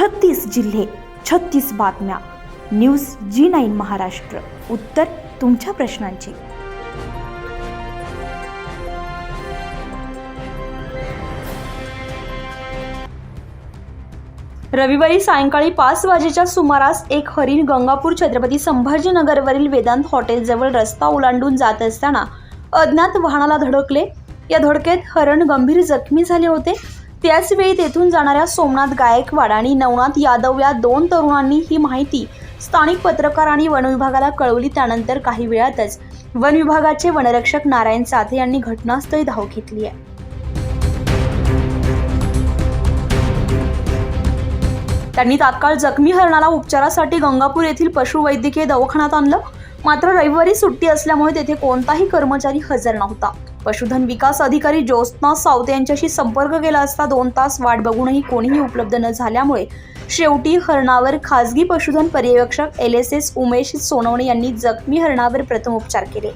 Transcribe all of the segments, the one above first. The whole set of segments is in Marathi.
छत्तीस जिल्हे छत्तीस बातम्या. News G nine Maharashtra. उत्तर तुमच्या प्रश्नांची. रविवारी सायंकाळी पाच वाजेच्या सुमारास एक हरिण गंगापूर छत्रपती संभाजीनगरवरील वेदांत हॉटेलजवळ रस्ता ओलांडून जात असताना अज्ञात वाहनाला धडकले. या धडकेत हरण गंभीर जखमी झाले होते. त्याचवेळी तेथून जाणाऱ्या सोमनाथ गायकवाड आणि नवनाथ यादव या दोन तरुणांनी ही माहिती स्थानिक पत्रकार आणि वनविभागाला कळवली. त्यानंतर काही वेळातच वनविभागाचे वनरक्षक नारायण साथे यांनी घटनास्थळी धाव घेतली आहे. त्यांनी तात्काळ जखमी हरणाला उपचारासाठी गंगापूर येथील पशुवैद्यकीय दवाखान्यात आणलं. मात्र रविवारी सुट्टी असल्यामुळे तेथे कोणताही कर्मचारी हजर नव्हता. पशुधन विकास अधिकारी ज्योत्ना सावते यांच्याशी संपर्क केला असता दोन तास वाट बघूनही कोणीही उपलब्ध न झाल्यामुळे शेवटी हरणावर खासगी पशुधन पर्यवेक्षक L S S Umesh Sonawane यांनी जखमी हरणावर प्रथमोपचार केले.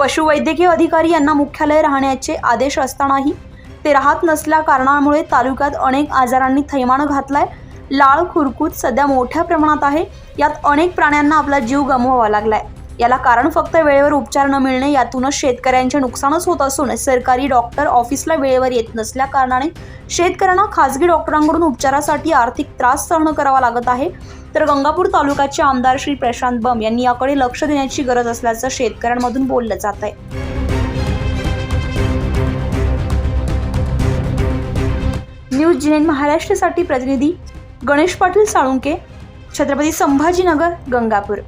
पशुवैद्यकीय अधिकारी यांना मुख्यालय राहण्याचे आदेश असतानाही ते राहत नसल्या कारणामुळे तालुक्यात अनेक आजारांनी थैमान घातलाय. लाळ खुरकूत सध्या मोठ्या प्रमाणात आहे. यात अनेक प्राण्यांना आपला जीव गमवावा लागलाय. याला कारण फक्त वेळेवर उपचार न मिळणे यातूनच शेतकऱ्यांचे नुकसानच होत असून सरकारी डॉक्टर ऑफिसला वेळेवर येत नसल्या कारणाने शेतकऱ्यांना खासगी डॉक्टरांकडून उपचारासाठी आर्थिक त्रास सहन करावा लागत आहे. तर गंगापूर तालुक्याचे आमदार श्री प्रशांत बम यांनी याकडे लक्ष देण्याची गरज असल्याचं शेतकऱ्यांमधून बोललं जात आहे. न्यूज जिनेन महाराष्ट्रासाठी प्रतिनिधी गणेश पाटील साळुंके छत्रपती संभाजीनगर गंगापूर.